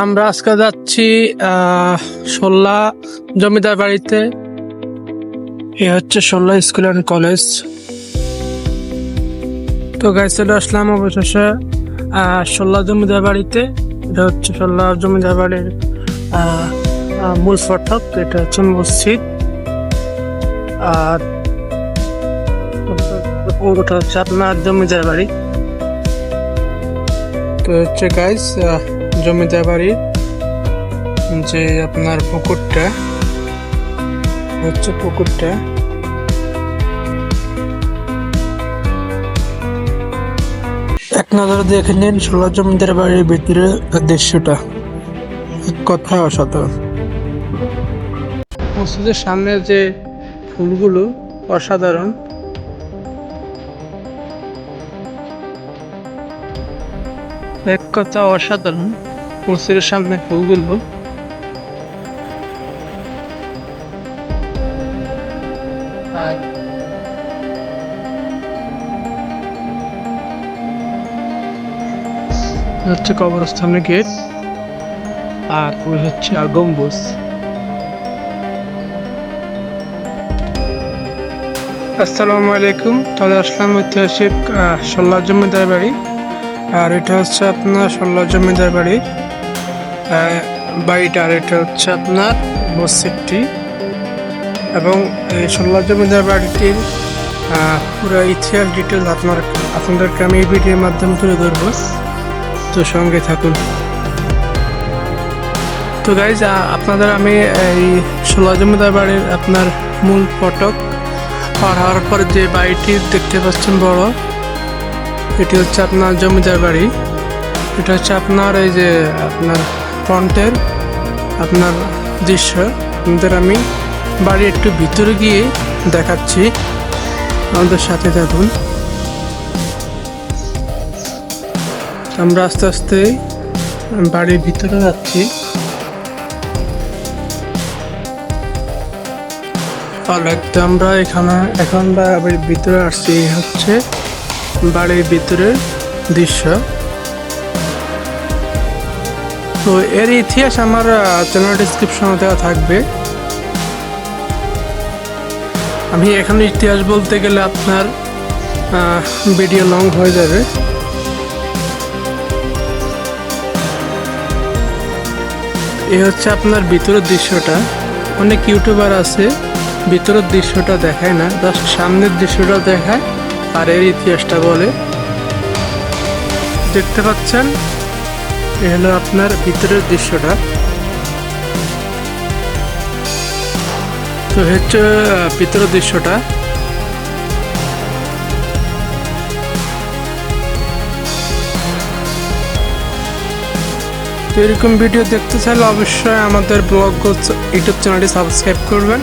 আমরা আজকে যাচ্ছি সোল্লা জমিদার বাড়িতে। এ হচ্ছে সোল্লা স্কুল অ্যান্ড কলেজ। তো চলে আসলাম অবশেষে সোল্লা জমিদার বাড়িতে। এটা হচ্ছে সোল্লা জমিদার বাড়ির মূল ফটক, এটা হচ্ছে মসজিদ। আর ওটা হচ্ছে আপনার জমিদার বাড়ি। তো হচ্ছে গাইস জমিদার বাড়ির যে আপনার পুকুরটা, হচ্ছে পুকুরটা। এক নজরে দেখে নিন, ষোলো জমিদার বাড়ির ভিতরে দৃশ্যটা। কথায় অসাধারণ মসজিদের সামনে যে ফুলগুলো অসাধারণ। এক কথা অসাধারণ। মসজিদের সামনে ফুলগুলো হচ্ছে কবরস্থানের গেট আর ওই হচ্ছে আর গম্বুজ। আসসালামু আলাইকুম তাহলে আসলাম ঐতিহাসিক সোল্লা জমিদার বাড়ি। আর এটা হচ্ছে আপনার ষোলো জমিদার বাড়ি। বাড়িটা আর এটা হচ্ছে আপনার মসজিদটি এবং এই ষোলো জমিদার বাড়িটির পুরো ইতিহাস ডিটেল আপনার আপনাদেরকে আমি এই ভিডিওর মাধ্যমে তুলে ধরবো। তো সঙ্গে থাকুন। তো গাইজ আপনাদের আমি এই ষোলো জমিদার বাড়ির আপনার মূল ফটক পার হওয়ার পর যে বাড়িটি দেখতে পাচ্ছেন বড়, এটি হচ্ছে আপনার জমিদার বাড়ি। এটা হচ্ছে আপনার এই যে আপনার ফ্রন্টের আপনার দৃশ্য। আপনাদের আমি বাড়ি একটু ভিতরে গিয়ে দেখাচ্ছি। আমাদের সাথে থাকুন। আমরা আস্তে আস্তে বাড়ির ভিতরে যাচ্ছি। আমরা এখানে, এখন বাড়ির ভিতরে আসছি হচ্ছে বাড়ির ভিতরের দৃশ্য। তো এর ইতিহাস আমার চ্যানেল ডিসক্রিপশনে দেওয়া থাকবে। আমি এখানে ইতিহাস বলতে গেলে আপনার ভিডিও লং হয়ে যাবে। এ হচ্ছে আপনার ভিতরের দৃশ্যটা। অনেক ইউটিউবার আছে, ভিতরের দৃশ্যটা দেখায় না, জাস্ট সামনের দৃশ্যটা দেখায়, আর এর ইতিহাসটা বলে। দেখতে পাচ্ছেন? এ হলো আপনার ভিতরের দৃশ্যটা। তো হচ্ছে ভিতরের দৃশ্যটা। তো এরকম ভিডিও দেখতে চাইলে অবশ্যই আমাদের ব্লগ ইউটিউব চ্যানেলটি সাবস্ক্রাইব করবেন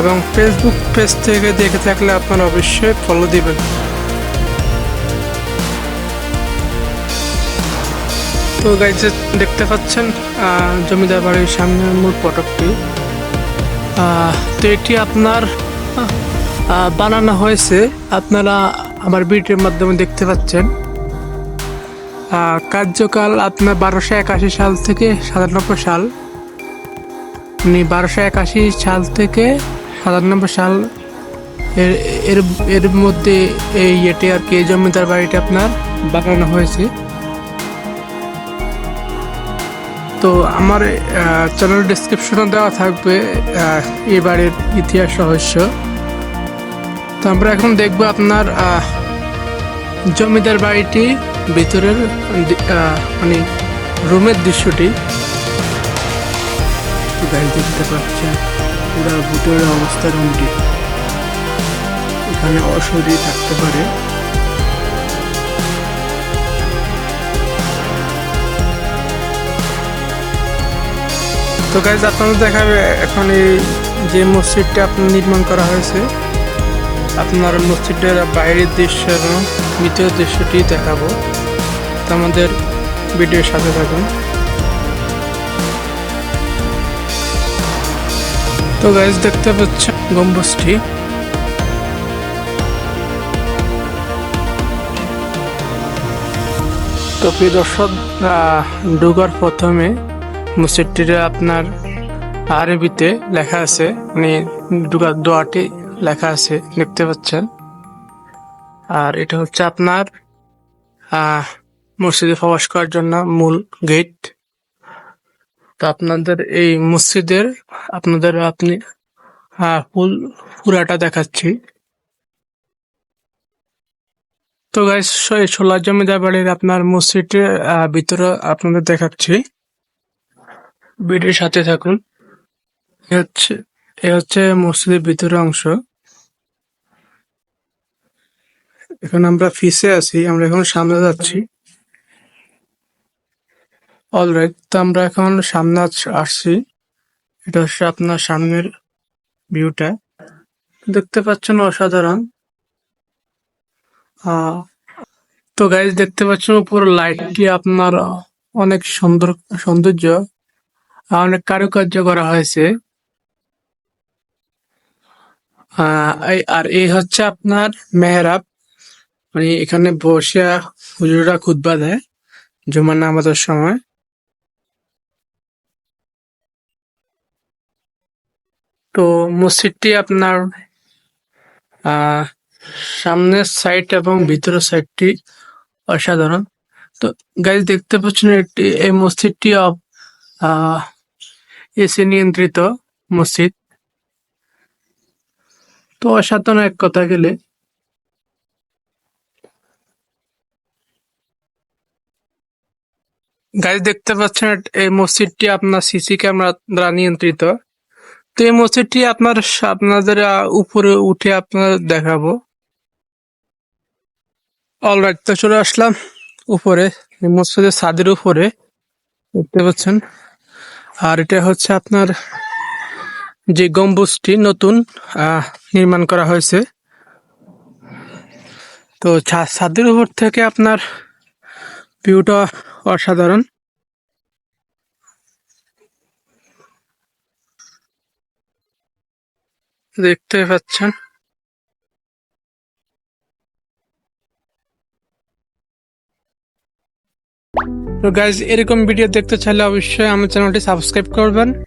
এবং ফেসবুক পেজ থেকে দেখে থাকলে আপনারা অবশ্যই ফলো দিবেন। তো গাইজ দেখতে পাচ্ছেন জমিদার বাড়ির সামনের মূল ফটকটি তো এটি আপনার বানানো হয়েছে। আপনারা আমার ভিডিওর মাধ্যমে দেখতে পাচ্ছেন। কার্যকাল আপনার বারোশো একাশি সাল থেকে সাতানব্বই সাল। মানে বারোশো একাশি সাল থেকে সাতানব্বই সাল এর এর এর মধ্যে এই ইয়েটি আর কি জমিদার বাড়িটা আপনার বানানো হয়েছে। তো আমার চ্যানেল ডিসক্রিপশনে দেওয়া থাকবে বাড়ির ইতিহাস রহস্য। তো আমরা এখন দেখব আপনার জমিদার বাড়িটি, ভিতরের মানে রুমের দৃশ্যটি। গাড়ি দেখতে পাচ্ছেন, পুরো ভিতরের অবস্থা রুমটি। এখানে অসুরি থাকতে পারে। তো গাইজ আপনাদের দেখাবে এখন এই যে মসজিদটা আপনার নির্মাণ করা হয়েছে। আপনার মসজিদের বাইরের দৃশ্য এবং ভিতরের দৃশ্যটি দেখাবো। তো আমাদের ভিডিওর সাথে থাকুন। তো গাইজ দেখতে পাচ্ছেন গম্বুজটি। তো প্রিয় দর্শক ঢোকার প্রথমে মসজিদটিতে আপনার আরবিতে লেখা আছে মানে দোয়াটি লেখা আছে, দেখতে পাচ্ছেন। আর এটা হচ্ছে আপনার মসজিদে প্রবেশ করার জন্য মূল গেট। তো আপনাদের এই মসজিদের, আপনাদের আপনি ফুল পুরাটা দেখাচ্ছি। তো গাইস সোলার জমিদার বাড়ির আপনার মসজিদের ভিতরে আপনাদের দেখাচ্ছি। ভিডিওর সাথে থাকুন। এ হচ্ছে মসজিদের ভিতরের অংশ। এখন আমরা ফিসে আছি, আমরা এখন সামনে যাচ্ছি। অলরাইট তো আমরা এখন সামনে আসছি। এটা হচ্ছে আপনার সামনের ভিউটা দেখতে পাচ্ছেন অসাধারণ। তো গাইজ দেখতে পাচ্ছেন উপর লাইটটি আপনার অনেক সুন্দর, সৌন্দর্য। অনেক কারুকার্য করা হয়েছে। আর এই হচ্ছে আপনার মেহরাব। মানে এখানে বসে হুজুরা খুতবা দেয় জুমার নামাজের সময়। তো মসজিদটি আপনার সামনের সাইড এবং ভিতরের সাইডটি অসাধারণ। তো গাইজ দেখতে পাচ্ছেন এই মসজিদটি এসি নিয়ন্ত্রিত মসজিদ। তো অসাধারণ এক কথা গেলে। গাড়ি দেখতে পাচ্ছেন, এই মসজিদটি আপনার সিসি ক্যামেরা দ্বারা নিয়ন্ত্রিত। তো এই মসজিদটি আপনার আপনাদের উপরে উঠে আপনার দেখাবো। অলরাইট তো চলে আসলাম উপরে মসজিদের ছাদের উপরে। দেখতে পাচ্ছেন। আর এটা হচ্ছে আপনার যে গম্বুজটি নতুন নির্মাণ করা হয়েছে। তো ছাদের উপর থেকে আপনার ভিউটা অসাধারণ। দেখতে পাচ্ছেন? তো গাইজ এরকম ভিডিও দেখতে চাইলে অবশ্যই আমার চ্যানেলটি সাবস্ক্রাইব করবেন।